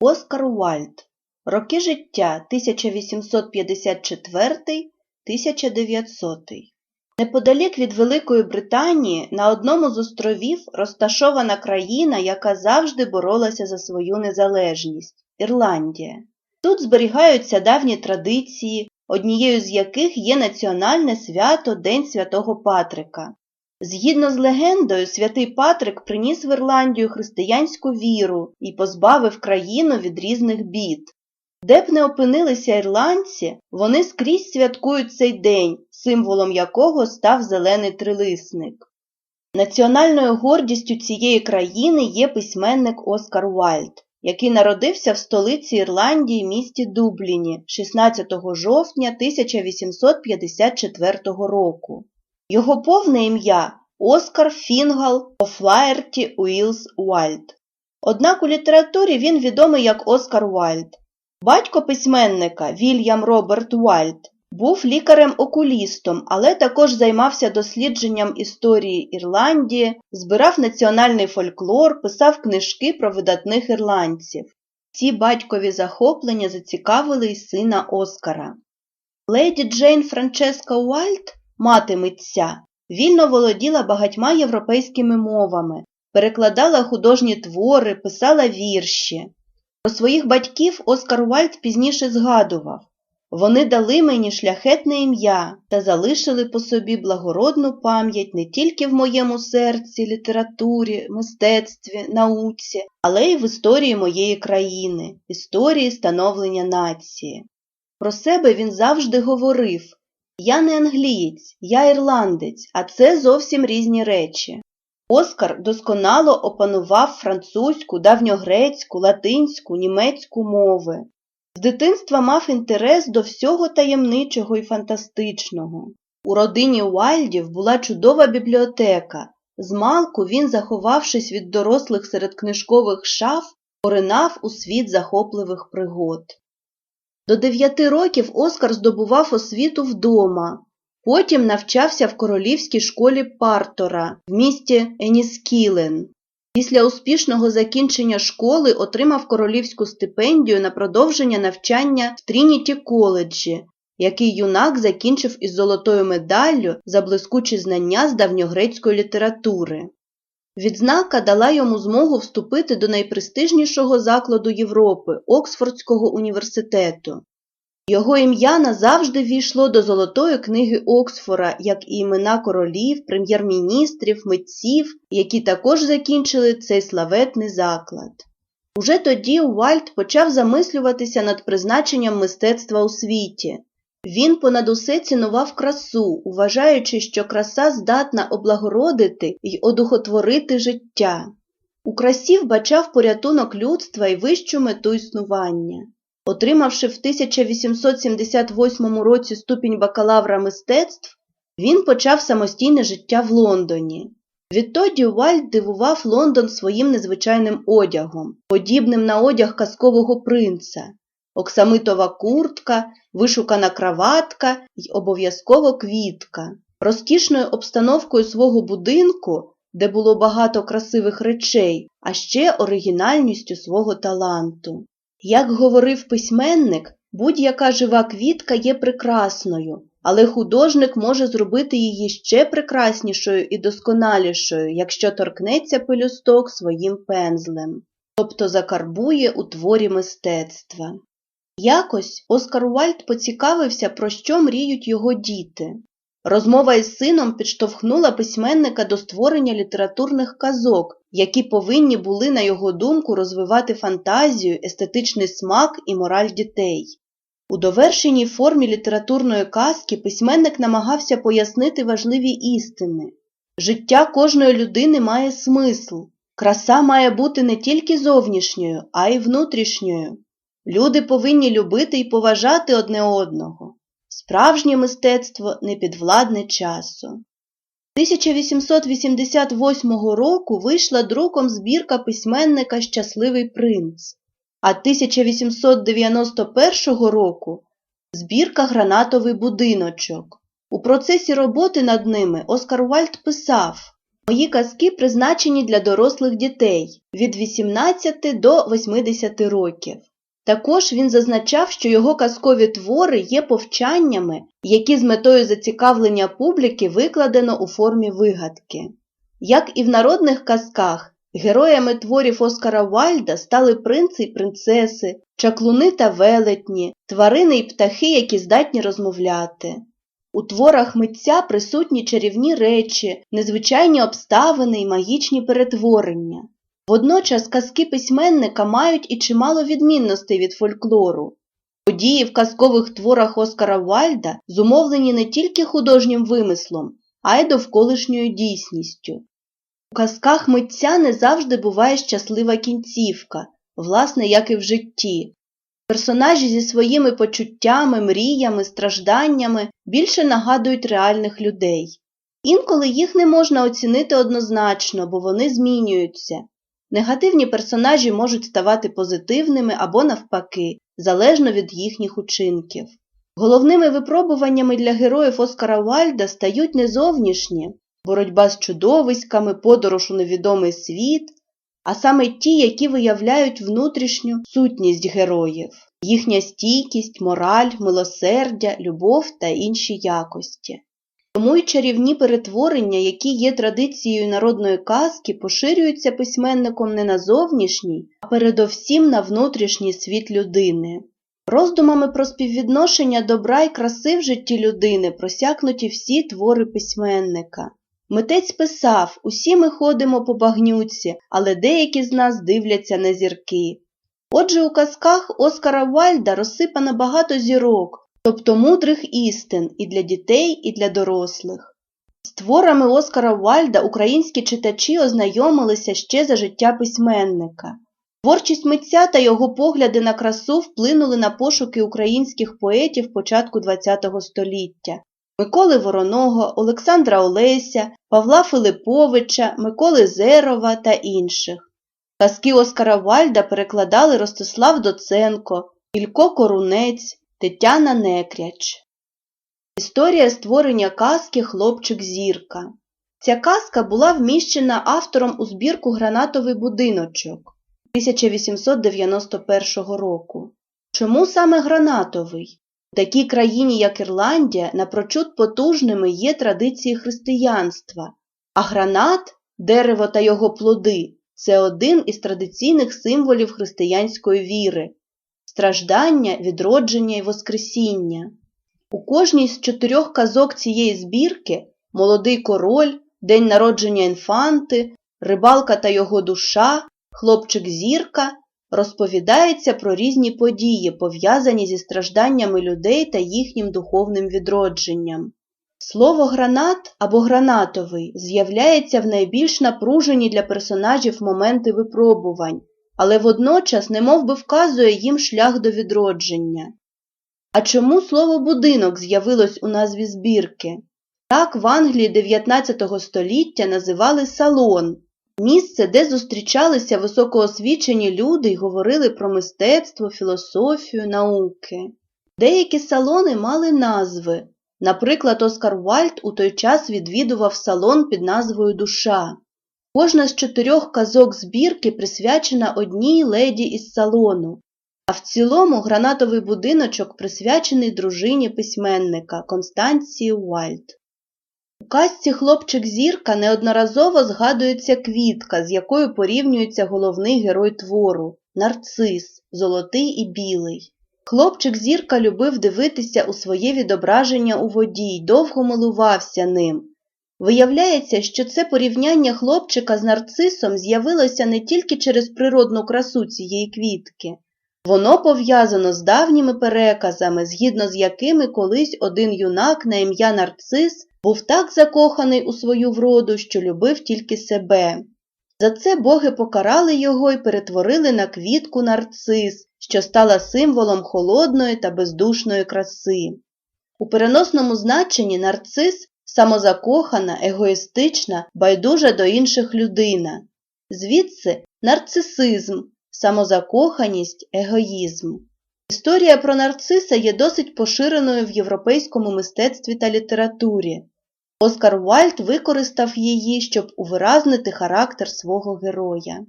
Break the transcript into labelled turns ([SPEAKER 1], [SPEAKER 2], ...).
[SPEAKER 1] Оскар Уальд. Роки життя 1854-1900. Неподалік від Великої Британії на одному з островів розташована країна, яка завжди боролася за свою незалежність Ірландія. Тут зберігаються давні традиції, однією з яких є національне свято День Святого Патрика. Згідно з легендою, святий Патрик приніс в Ірландію християнську віру і позбавив країну від різних бід. Де б не опинилися ірландці, вони скрізь святкують цей день, символом якого став зелений трилисник. Національною гордістю цієї країни є письменник Оскар Уальд, який народився в столиці Ірландії місті Дубліні 16 жовтня 1854 року. Його повне ім'я Оскар Фінгал Офлаерті Уілс Уальд. Однак у літературі він відомий як Оскар Уальд. Батько письменника Вільям Роберт Уальд був лікарем-окулістом, але також займався дослідженням історії Ірландії, збирав національний фольклор, писав книжки про видатних ірландців. Ці батькові захоплення зацікавили й сина Оскара. Леді Джейн Франческа Уальд, мати митця, вільно володіла багатьма європейськими мовами, перекладала художні твори, писала вірші. Про своїх батьків Оскар Уальд пізніше згадував вони дали мені шляхетне ім'я та залишили по собі благородну пам'ять не тільки в моєму серці, літературі, мистецтві, науці, але й в історії моєї країни, історії становлення нації. Про себе він завжди говорив Я не англієць, я ірландець, а це зовсім різні речі. Оскар досконало опанував французьку, давньогрецьку, латинську, німецьку мови. З дитинства мав інтерес до всього таємничого і фантастичного. У родині Уальдів була чудова бібліотека. Змалку він, заховавшись від дорослих серед книжкових шаф, поринав у світ захопливих пригод. До дев'яти років Оскар здобував освіту вдома, потім навчався в королівській школі Партора в місті Еніскілен. Після успішного закінчення школи отримав королівську стипендію на продовження навчання в Трініті коледжі, який юнак закінчив із золотою медаллю за блискучі знання з давньогрецької літератури. Відзнака дала йому змогу вступити до найпрестижнішого закладу Європи Оксфордського університету. Його ім'я назавжди війшло до Золотої книги Оксфора, як і імена королів, прем'єр-міністрів, митців, які також закінчили цей славетний заклад. Уже тоді Уальд почав замислюватися над призначенням мистецтва у світі. Він понад усе цінував красу, вважаючи, що краса здатна облагородити й одухотворити життя. У красі вбачав порятунок людства і вищу мету існування. Отримавши в 1878 році ступінь бакалавра мистецтв, він почав самостійне життя в Лондоні. Відтоді Уальд дивував Лондон своїм незвичайним одягом, подібним на одяг казкового принца, оксамитова куртка, вишукана краватка й обов'язково квітка. Розкішною обстановкою свого будинку, де було багато красивих речей, а ще оригінальністю свого таланту. Як говорив письменник, будь-яка жива квітка є прекрасною, але художник може зробити її ще прекраснішою і досконалішою, якщо торкнеться пелюсток своїм пензлем, тобто закарбує у творі мистецтва. Якось Оскар Уальд поцікавився, про що мріють його діти. Розмова із сином підштовхнула письменника до створення літературних казок, які повинні були, на його думку, розвивати фантазію, естетичний смак і мораль дітей. У довершеній формі літературної казки письменник намагався пояснити важливі істини. Життя кожної людини має смисл. Краса має бути не тільки зовнішньою, а й внутрішньою. Люди повинні любити і поважати одне одного. Справжнє мистецтво не підвладне часу. 1888 року вийшла друком збірка письменника Щасливий принц, а 1891 року збірка Гранатовий будиночок. У процесі роботи над ними Оскар Вальд писав Мої казки призначені для дорослих дітей від 18 до 80 років. Також він зазначав, що його казкові твори є повчаннями, які з метою зацікавлення публіки викладено у формі вигадки. Як і в народних казках, героями творів Оскара Вальда стали принци й принцеси, чаклуни та велетні, тварини й птахи, які здатні розмовляти. У творах митця присутні чарівні речі, незвичайні обставини й магічні перетворення. Водночас казки письменника мають і чимало відмінностей від фольклору. Події в казкових творах Оскара Вальда зумовлені не тільки художнім вимислом, а й довколишньою дійсністю. У казках митця не завжди буває щаслива кінцівка, власне, як і в житті. Персонажі зі своїми почуттями, мріями, стражданнями більше нагадують реальних людей. Інколи їх не можна оцінити однозначно, бо вони змінюються. Негативні персонажі можуть ставати позитивними або навпаки, залежно від їхніх учинків. Головними випробуваннями для героїв Оскара Вальда стають не зовнішні боротьба з чудовиськами, подорож у невідомий світ, а саме ті, які виявляють внутрішню сутність героїв, їхня стійкість, мораль, милосердя, любов та інші якості. Тому й чарівні перетворення, які є традицією народної казки, поширюються письменником не на зовнішній, а передовсім на внутрішній світ людини. Роздумами про співвідношення добра й краси в житті людини просякнуті всі твори письменника. Митець писав усі ми ходимо по багнюці, але деякі з нас дивляться на зірки. Отже, у казках Оскара Вальда розсипано багато зірок, тобто мудрих істин і для дітей, і для дорослих. З творами Оскара Вальда українські читачі ознайомилися ще за життя письменника. Творчість митця та його погляди на красу вплинули на пошуки українських поетів початку ХХ століття Миколи Вороного, Олександра Олеся, Павла Филиповича, Миколи Зерова та інших. Казки Оскара Вальда перекладали Ростислав Доценко, Ілько Корунець, Тетяна Некряч. Історія створення казки Хлопчик Зірка. Ця казка була вміщена автором у збірку Гранатовий будиночок 1891 року. Чому саме гранатовий? У такій країні, як Ірландія, напрочуд потужними є традиції християнства, а гранат, дерево та його плоди це один із традиційних символів християнської віри страждання, відродження і воскресіння. У кожній з чотирьох казок цієї збірки молодий король, день народження інфанти, рибалка та його душа, хлопчик зірка розповідається про різні події, пов'язані зі стражданнями людей та їхнім духовним відродженням. Слово гранат або гранатовий з'являється в найбільш напружені для персонажів моменти випробувань, але водночас немов би вказує їм шлях до відродження. А чому слово будинок з'явилось у назві збірки? Так в Англії 19 століття називали салон, місце, де зустрічалися високоосвічені люди й говорили про мистецтво, філософію, науки. Деякі салони мали назви. Наприклад, Оскар Вальд у той час відвідував салон під назвою Душа. Кожна з чотирьох казок збірки присвячена одній леді із салону, а в цілому гранатовий будиночок присвячений дружині письменника Констанції Уальд. У казці хлопчик зірка неодноразово згадується квітка, з якою порівнюється головний герой твору нарцис, золотий і білий. Хлопчик зірка любив дивитися у своє відображення у воді й довго милувався ним. Виявляється, що це порівняння хлопчика з нарцисом з'явилося не тільки через природну красу цієї квітки. Воно пов'язано з давніми переказами, згідно з якими колись один юнак на ім'я Нарцис був так закоханий у свою вроду, що любив тільки себе. За це боги покарали його і перетворили на квітку нарцис, що стала символом холодної та бездушної краси. У переносному значенні нарцис самозакохана, егоїстична, байдужа до інших людина. Звідси нарцисизм, самозакоханість, егоїзм. Історія про нарциса є досить поширеною в європейському мистецтві та літературі. Оскар Уальд використав її, щоб увиразнити характер свого героя.